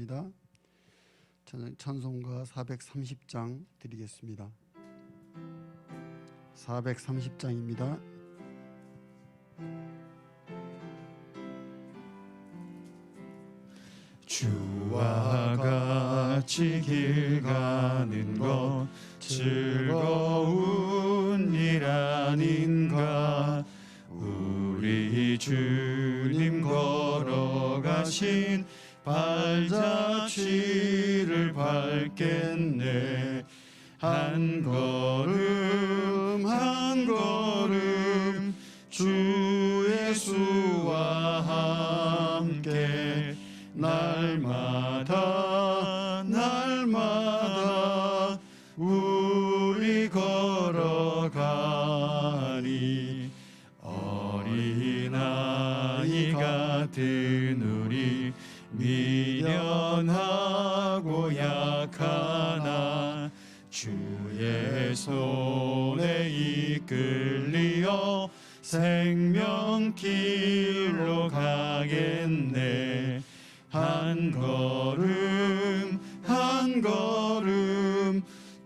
드리겠습니다. 저는 찬송가 430장 드리겠습니다. 430장입니다. 주와 같이 길 가는 것 즐거운 일 아닌가 우리 주님 걸어가신 발자취를 밟겠네. 한걸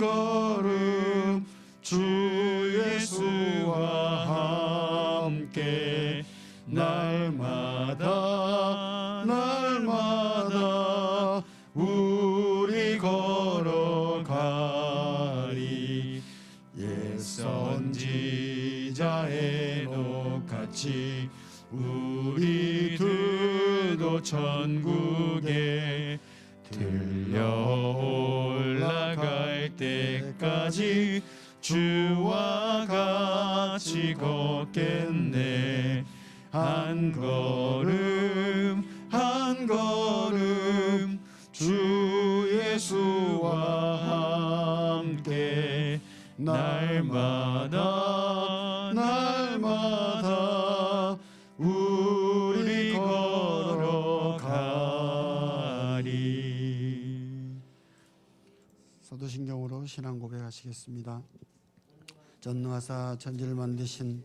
걸음. 주 걷겠네 한 걸음 한 걸음 주 예수와 함께 날마다 날마다 우리 걸어가리 사도신경으로 신앙 고백하시겠습니다. 전능하사 천지를 만드신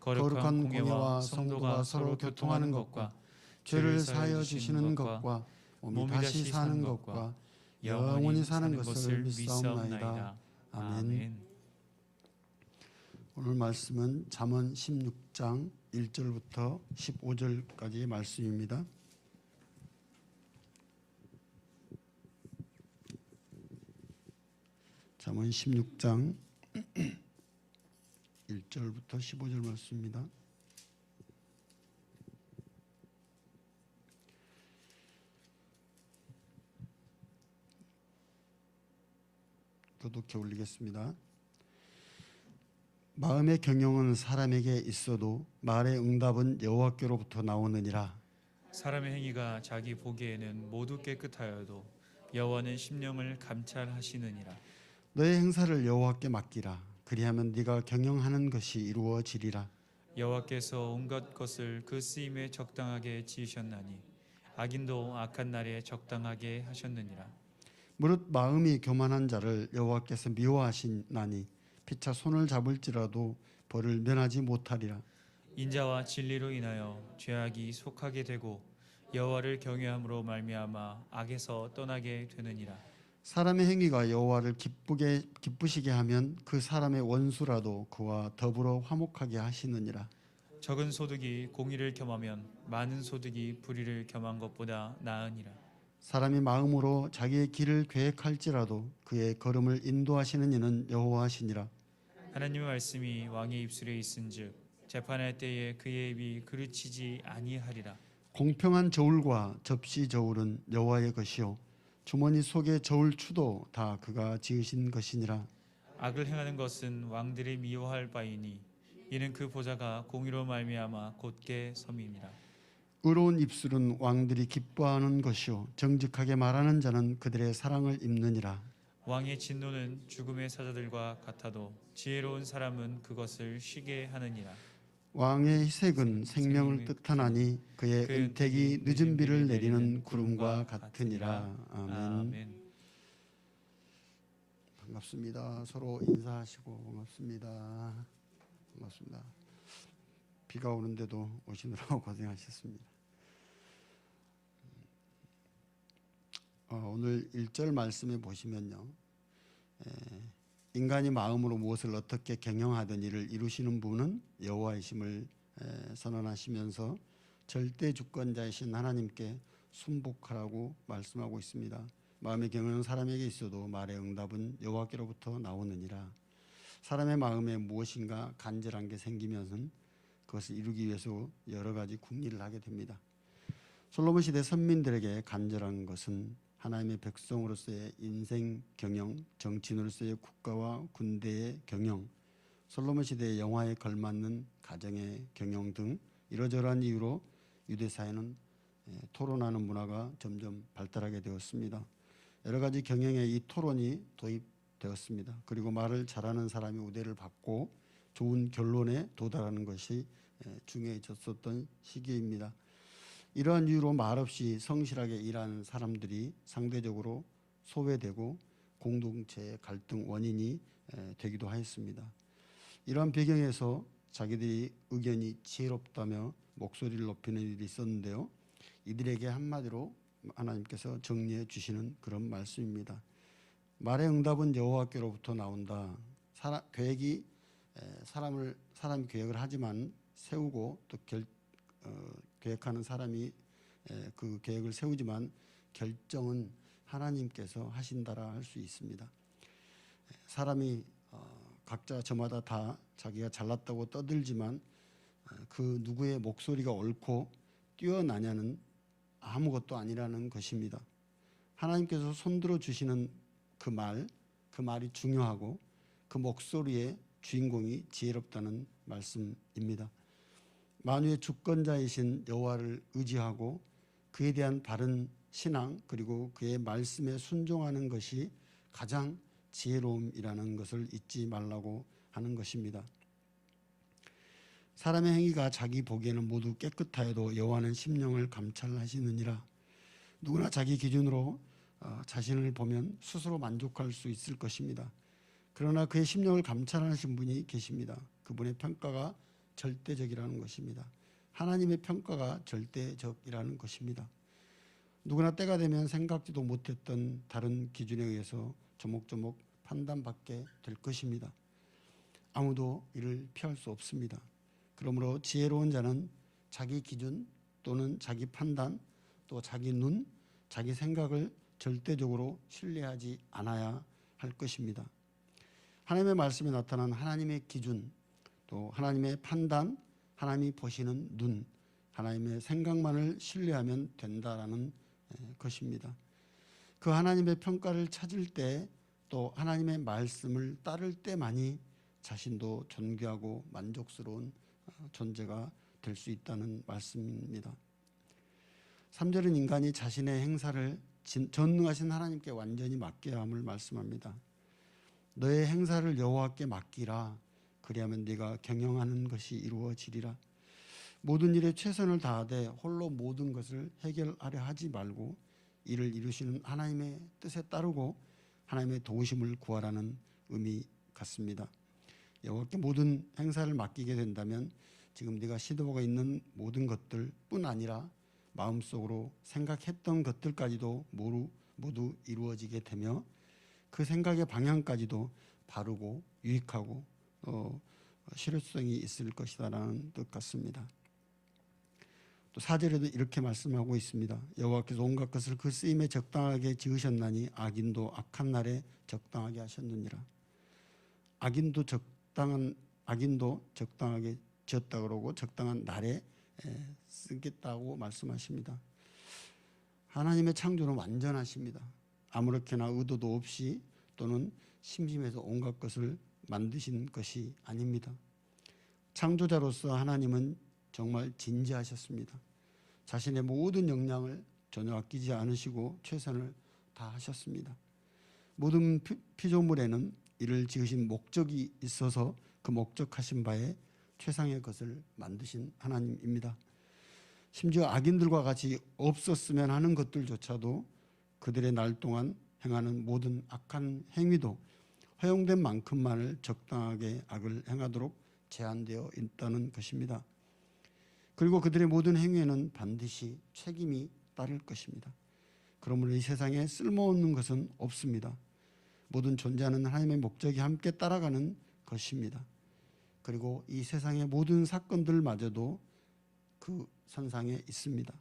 거룩한 공예와 성도가 서로 교통하는 것과 죄를 사하여 주시는 것과 몸이 다시 사는 것과 영원히 사는 것을 믿사옵나이다. 아멘. 오늘 말씀은 잠언 16장 1절부터 15절까지의 말씀입니다. 잠언 16장 1절부터 15절 말씀입니다. 교독해 올리겠습니다. 마음의 경영은 사람에게 있어도 말의 응답은 여호와께로부터 나오느니라. 사람의 행위가 자기 보기에는 모두 깨끗하여도 여호와는 심령을 감찰하시느니라. 너의 행사를 여호와께 맡기라. 그리하면 네가 경영하는 것이 이루어지리라. 여호와께서 온갖 것을 그 쓰임에 적당하게 지으셨나니 악인도 악한 날에 적당하게 하셨느니라. 무릇 마음이 교만한 자를 여호와께서 미워하시나니 피차 손을 잡을지라도 벌을 면하지 못하리라. 인자와 진리로 인하여 죄악이 속하게 되고 여호와를 경외함으로 말미암아 악에서 떠나게 되느니라. 사람의 행위가 여호와를 기쁘게 기쁘시게 하면 그 사람의 원수라도 그와 더불어 화목하게 하시느니라. 적은 소득이 공의를 겸하면 많은 소득이 불의를 겸한 것보다 나으니라. 사람이 마음으로 자기의 길을 계획할지라도 그의 걸음을 인도하시는 이는 여호와시니라. 하나님의 말씀이 왕의 입술에 있은즉 재판할 때에 그의 입이 그르치지 아니하리라. 공평한 저울과 접시 저울은 여호와의 것이요 주머니 속의 저울 추도 다 그가 지으신 것이니라. 악을 행하는 것은 왕들이 미워할 바이니 이는 그 보좌가 공의로 말미암아 곧게 섬임이라. 의로운 입술은 왕들이 기뻐하는 것이요 정직하게 말하는 자는 그들의 사랑을 입느니라. 왕의 진노는 죽음의 사자들과 같아도 지혜로운 사람은 그것을 쉬게 하느니라. 왕의 희색은 생명을 뜻하나니 그의 그 은택이 늦은 비를 내리는 구름과 같으니라. 아멘. 아멘. 반갑습니다. 서로 인사하시고 반갑습니다. 반갑습니다. 비가 오는데도 오시느라고 고생하셨습니다. 어, 오늘 1절 말씀에 보시면요. 에, 인간이 마음으로 무엇을 어떻게 경영하든 이를 이루시는 분은 여호와이심을 에, 선언하시면서 절대 주권자이신 하나님께 순복하라고 말씀하고 있습니다. 마음의 경영은 사람에게 있어도 말의 응답은 여호와께로부터 나오느니라. 사람의 마음에 무엇인가 간절한 게 생기면은 그것을 이루기 위해서 여러 가지 궁리를 하게 됩니다. 솔로몬 시대 선민들에게 간절한 것은 하나님의 백성으로서의 인생 경영, 정치인으로서의 국가와 군대의 경영, 솔로몬 시대의 영화에 걸맞는 가정의 경영 등 이러저러한 이유로 유대 사회는 예, 토론하는 문화가 점점 발달하게 되었습니다. 여러 가지 경영에 이 토론이 도입되었습니다. 그리고 말을 잘하는 사람이 우대를 받고 좋은 결론에 도달하는 것이 예, 중요해졌었던 시기입니다. 이러한 이유로 말없이 성실하게 일하는 사람들이 상대적으로 소외되고 공동체의 갈등 원인이 에, 되기도 하였습니다. 이러한 배경에서 자기들이 의견이 지혜롭다며 목소리를 높이는 일이 있었는데요. 이들에게 한마디로 하나님께서 정리해 주시는 그런 말씀입니다. 말의 응답은 여호와께로부터 나온다. 사람, 계획이 에, 사람을 사람 계획을 하지만 세우고 또 결, 어, 계획하는 사람이 에, 그 계획을 세우지만 결정은 하나님께서 하신다라 할 수 있습니다. 에, 사람이 어, 각자 저마다 다 자기가 잘났다고 떠들지만 어, 그 누구의 목소리가 옳고 뛰어나냐는 아무것도 아니라는 것입니다. 하나님께서 손들어 주시는 그 말, 그 말이 중요하고 그 목소리의 주인공이 지혜롭다는 말씀입니다. 만유의 주권자이신 여호와를 의지하고 그에 대한 바른 신앙 그리고 그의 말씀에 순종하는 것이 가장 지혜로움이라는 것을 잊지 말라고 하는 것입니다. 사람의 행위가 자기 보기에는 모두 깨끗하여도 여호와는 심령을 감찰하시느니라. 누구나 자기 기준으로 어, 자신을 보면 스스로 만족할 수 있을 것입니다. 그러나 그의 심령을 감찰하신 분이 계십니다. 그분의 평가가 절대적이라는 것입니다. 하나님의 평가가 절대적이라는 것입니다. 누구나 때가 되면 생각지도 못했던 다른 기준에 의해서 조목조목 판단받게 될 것입니다. 아무도 이를 피할 수 없습니다. 그러므로 지혜로운 자는 자기 기준 또는 자기 판단 또 자기 눈, 자기 생각을 절대적으로 신뢰하지 않아야 할 것입니다. 하나님의 말씀에 나타난 하나님의 기준, 또 하나님의 판단, 하나님이 보시는 눈, 하나님의 생각만을 신뢰하면 된다라는 에, 것입니다. 그 하나님의 평가를 찾을 때 또 하나님의 말씀을 따를 때만이 자신도 존귀하고 만족스러운 어, 존재가 될 수 있다는 말씀입니다. 3절은 인간이 자신의 행사를 진- 전능하신 하나님께 완전히 맡겨야 함을 말씀합니다. 너의 행사를 여호와께 맡기라. 그리하면 네가 경영하는 것이 이루어지리라. 모든 일에 최선을 다하되 홀로 모든 것을 해결하려 하지 말고 이를 이루시는 하나님의 뜻에 따르고 하나님의 도우심을 구하라는 의미 같습니다. 여호와께 모든 행사를 맡기게 된다면 지금 네가 시도하고 있는 모든 것들뿐 아니라 마음속으로 생각했던 것들까지도 모두 모두 이루어지게 되며 그 생각의 방향까지도 바르고 유익하고 어, 실효성이 있을 것이다라는 뜻 같습니다. 또 사절에도 이렇게 말씀하고 있습니다. 여호와께서 온갖 것을 그 쓰임에 적당하게 지으셨나니 악인도 악한 날에 적당하게 하셨느니라. 악인도 적당한 악인도 적당하게 지었다 그러고 적당한 날에 에, 쓰겠다고 말씀하십니다. 하나님의 창조는 완전하십니다. 아무렇게나 의도도 없이 또는 심심해서 온갖 것을 만드신 것이 아닙니다. 창조자로서 하나님은 정말 진지하셨습니다. 자신의 모든 역량을 전혀 아끼지 않으시고 최선을 다하셨습니다. 모든 피- 피조물에는 이를 지으신 목적이 있어서 그 목적하신 바에 최상의 것을 만드신 하나님입니다. 심지어 악인들과 같이 없었으면 하는 것들조차도 그들의 날 동안 행하는 모든 악한 행위도 허용된 만큼만을 적당하게 악을 행하도록 제한되어 있다는 것입니다. 그리고 그들의 모든 행위에는 반드시 책임이 따를 것입니다. 그러므로 이 세상에 쓸모없는 것은 없습니다. 모든 존재하는 하나님의 목적이 함께 따라가는 것입니다. 그리고 이 세상의 모든 사건들마저도 그 선상에 있습니다.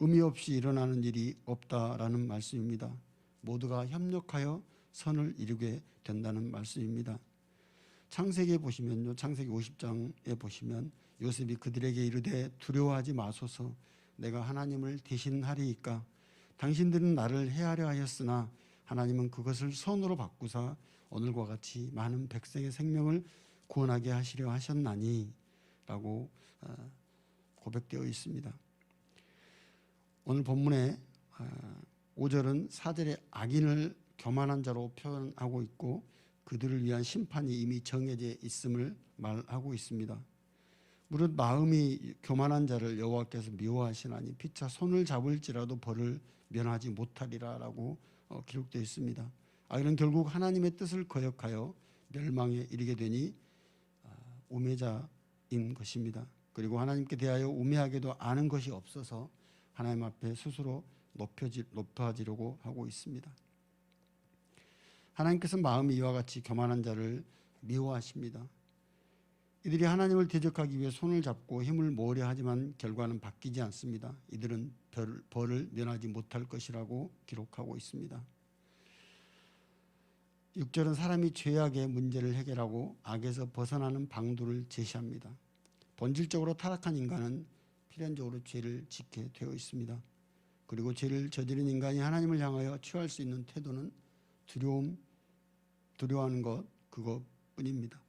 의미 없이 일어나는 일이 없다라는 말씀입니다. 모두가 협력하여 선을 이루게 된다는 말씀입니다. 창세기에 보시면요. 창세기 50장에 보시면 요셉이 그들에게 이르되 두려워하지 마소서 내가 하나님을 대신하리이까 당신들은 나를 해하려 하였으나 하나님은 그것을 선으로 바꾸사 오늘과 같이 많은 백성의 생명을 구원하게 하시려 하셨나니 라고 어, 고백되어 있습니다. 오늘 본문에 5절은 사절의 악인을 교만한 자로 표현하고 있고 그들을 위한 심판이 이미 정해져 있음을 말하고 있습니다. 무릇 마음이 교만한 자를 여호와께서 미워하시나니 피차 손을 잡을지라도 벌을 면하지 못하리라라고 어, 기록되어 있습니다. 악인은 결국 하나님의 뜻을 거역하여 멸망에 이르게 되니 아, 우매자인 것입니다. 그리고 하나님께 대하여 우매하게도 아는 것이 없어서 하나님 앞에 스스로 높여지, 높아지려고 하고 있습니다. 하나님께서 마음이 이와 같이 교만한 자를 미워하십니다. 이들이 하나님을 대적하기 위해 손을 잡고 힘을 모으려 하지만 결과는 바뀌지 않습니다. 이들은 벌, 벌을 면하지 못할 것이라고 기록하고 있습니다. 6절은 사람이 죄악의 문제를 해결하고 악에서 벗어나는 방도를 제시합니다. 본질적으로 타락한 인간은 필연적으로 죄를 짓게 되어 있습니다. 그리고 죄를 저지른 인간이 하나님을 향하여 취할 수 있는 태도는 두려움, 두려워하는 것 그것뿐입니다.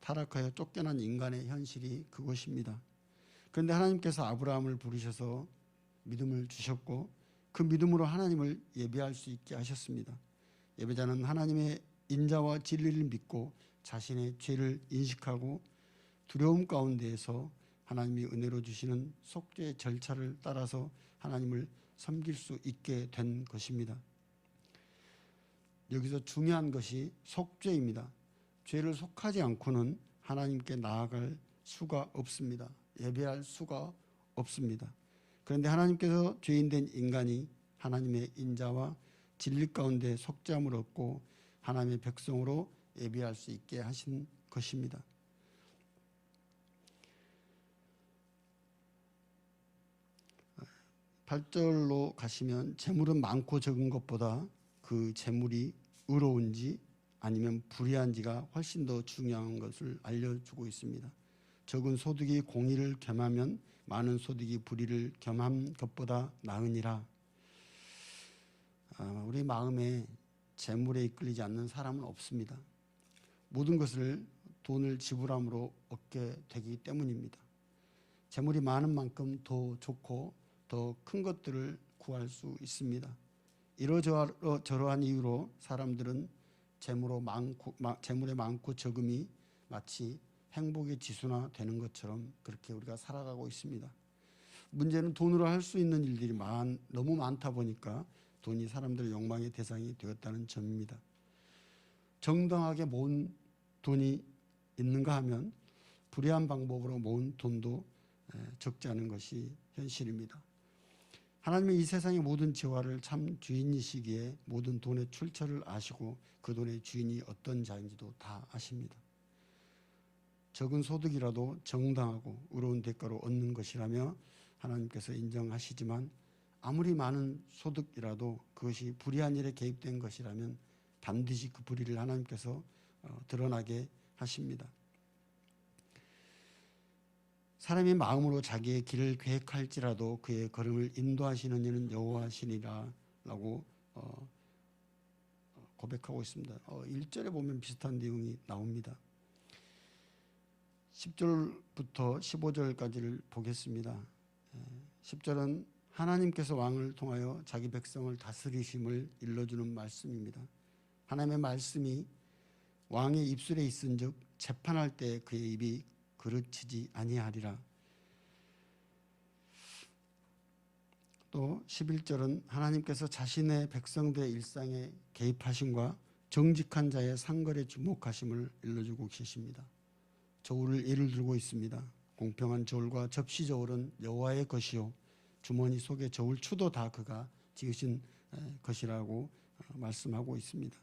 타락하여 쫓겨난 인간의 현실이 그것입니다. 그런데 하나님께서 아브라함을 부르셔서 믿음을 주셨고 그 믿음으로 하나님을 예배할 수 있게 하셨습니다. 예배자는 하나님의 인자와 진리를 믿고 자신의 죄를 인식하고 두려움 가운데에서 하나님이 은혜로 주시는 속죄의 절차를 따라서 하나님을 섬길 수 있게 된 것입니다. 여기서 중요한 것이 속죄입니다. 죄를 속하지 않고는 하나님께 나아갈 수가 없습니다. 예배할 수가 없습니다. 그런데 하나님께서 죄인된 인간이 하나님의 인자와 진리 가운데 속죄함을 얻고 하나님의 백성으로 예배할 수 있게 하신 것입니다. 8절로 가시면 재물은 많고 적은 것보다 그 재물이 의로운지 아니면 불의한지가 훨씬 더 중요한 것을 알려주고 있습니다. 적은 소득이 공의를 겸하면 많은 소득이 불의를 겸한 것보다 나으니라. 아, 우리 마음에 재물에 이끌리지 않는 사람은 없습니다. 모든 것을 돈을 지불함으로 얻게 되기 때문입니다. 재물이 많은 만큼 더 좋고 더 큰 것들을 구할 수 있습니다. 이러저러한 이유로 사람들은 재물로 많고 재물의 많고 적음이 마치 행복의 지수나 되는 것처럼 그렇게 우리가 살아가고 있습니다. 문제는 돈으로 할 수 있는 일들이 많, 너무 많다 보니까 돈이 사람들의 욕망의 대상이 되었다는 점입니다. 정당하게 모은 돈이 있는가 하면 불의한 방법으로 모은 돈도 적지 않은 것이 현실입니다. 하나님은 이 세상의 모든 재화를 참 주인이시기에 모든 돈의 출처를 아시고 그 돈의 주인이 어떤 자인지도 다 아십니다. 적은 소득이라도 정당하고 의로운 대가로 얻는 것이라며 하나님께서 인정하시지만 아무리 많은 소득이라도 그것이 불의한 일에 개입된 것이라면 반드시 그 불의를 하나님께서 어, 드러나게 하십니다. 사람이 마음으로 자기의 길을 계획할지라도 그의 걸음을 인도하시는 이는 여호와시니라라고 어, 고백하고 있습니다. 어, 1절에 보면 비슷한 내용이 나옵니다. 10절부터 15절까지를 보겠습니다. 10절은 하나님께서 왕을 통하여 자기 백성을 다스리심을 일러주는 말씀입니다. 하나님의 말씀이 왕의 입술에 있은즉 재판할 때 그의 입이 그르치지 아니하리라. 또 11절은 하나님께서 자신의 백성들의 일상에 개입하심과 정직한 자의 상거래 주목하심을 일러주고 계십니다. 저울을 예를 들고 있습니다. 공평한 저울과 접시 저울은 여호와의 것이요 주머니 속의 저울 추도 다 그가 지으신 에, 것이라고 어, 말씀하고 있습니다.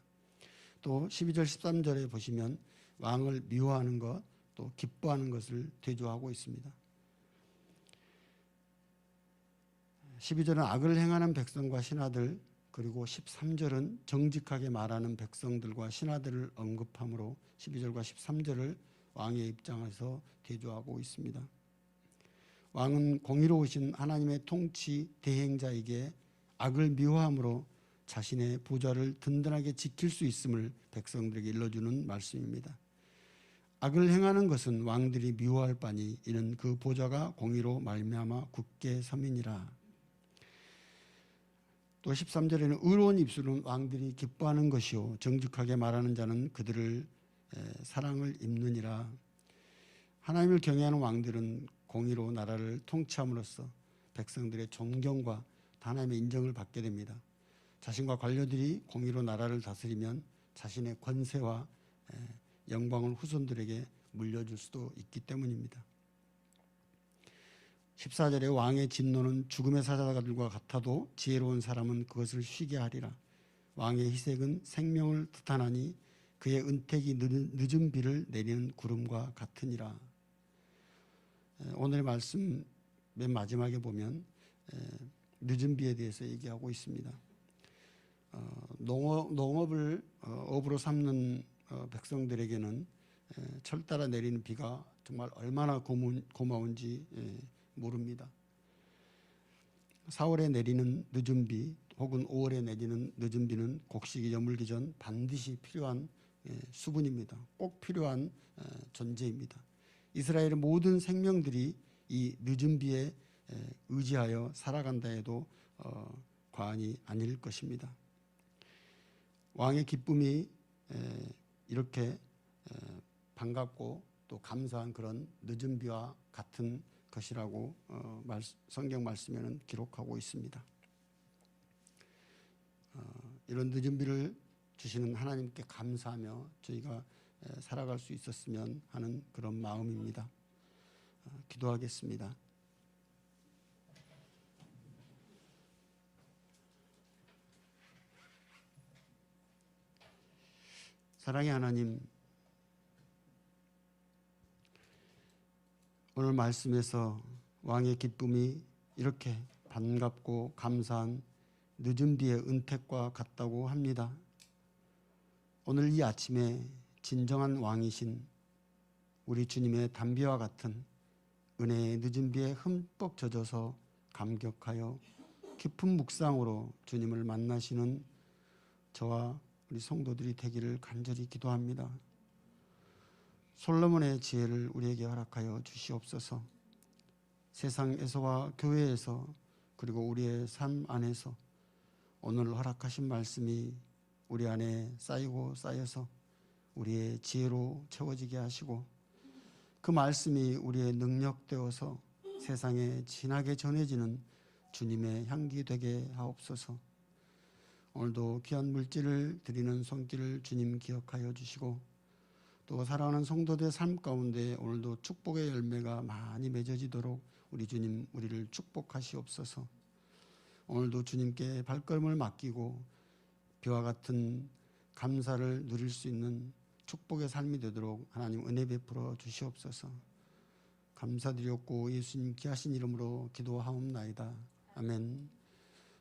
또 12절 13절에 보시면 왕을 미워하는 것 또 기뻐하는 것을 대조하고 있습니다. 12절은 악을 행하는 백성과 신하들 그리고 13절은 정직하게 말하는 백성들과 신하들을 언급하므로 12절과 13절을 왕의 입장에서 대조하고 있습니다. 왕은 공의로우신 하나님의 통치 대행자에게 악을 미워함으로 자신의 보좌를 든든하게 지킬 수 있음을 백성들에게 일러주는 말씀입니다. 악을 행하는 것은 왕들이 미워할 바니 이는 그 보좌가 공의로 말미암아 굳게 섬이니라. 또 13절에는 의로운 입술은 왕들이 기뻐하는 것이요 정직하게 말하는 자는 그들을 에, 사랑을 입느니라. 하나님을 경외하는 왕들은 공의로 나라를 통치함으로써 백성들의 존경과 하나님의 인정을 받게 됩니다. 자신과 관료들이 공의로 나라를 다스리면 자신의 권세와 에, 영광을 후손들에게 물려줄 수도 있기 때문입니다. 14절에 왕의 진노는 죽음의 사자들과 같아도 지혜로운 사람은 그것을 쉬게 하리라. 왕의 희색은 생명을 뜻하나니 그의 은택이 늦은, 비를 내리는 구름과 같으니라. 에, 오늘의 말씀 맨 마지막에 보면 에, 늦은 비에 대해서 얘기하고 있습니다. 어, 농업, 농업을 어, 업으로 삼는 어, 백성들에게는 에, 철따라 내리는 비가 정말 얼마나 고마운지 에, 모릅니다. 4월에 내리는 늦은 비 혹은 5월에 내리는 늦은 비는 곡식이 여물기 전 반드시 필요한 예, 수분입니다. 꼭 필요한 에, 존재입니다. 이스라엘의 모든 생명들이 이 늦은 비에 에, 의지하여 살아간다 해도 어, 과언이 아닐 것입니다. 왕의 기쁨이 에, 이렇게 에, 반갑고 또 감사한 그런 늦은 비와 같은 것이라고 어, 말, 성경 말씀에는 기록하고 있습니다. 어, 이런 늦은 비를 주시는 하나님께 감사하며 저희가 에, 살아갈 수 있었으면 하는 그런 마음입니다. 어, 기도하겠습니다. 사랑의 하나님, 오늘 말씀에서 왕의 기쁨이 이렇게 반갑고 감사한 늦은 비의 은택과 같다고 합니다. 오늘 이 아침에 진정한 왕이신 우리 주님의 담비와 같은 은혜의 늦은 비에 흠뻑 젖어서 감격하여 깊은 묵상으로 주님을 만나시는 저와 우리 성도들이 되기를 간절히 기도합니다. 솔로몬의 지혜를 우리에게 허락하여 주시옵소서. 세상에서와 교회에서 그리고 우리의 삶 안에서 오늘 허락하신 말씀이 우리 안에 쌓이고 쌓여서 우리의 지혜로 채워지게 하시고 그 말씀이 우리의 능력 되어서 세상에 진하게 전해지는 주님의 향기 되게 하옵소서. 오늘도 귀한 물질을 드리는 손길을 주님 기억하여 주시고 또 사랑하는 성도들의 삶 가운데 오늘도 축복의 열매가 많이 맺어지도록 우리 주님 우리를 축복하시옵소서. 오늘도 주님께 발걸음을 맡기고 비와 같은 감사를 누릴 수 있는 축복의 삶이 되도록 하나님 은혜 베풀어 주시옵소서. 감사드렸고 예수님 귀하신 이름으로 기도하옵나이다. 아멘.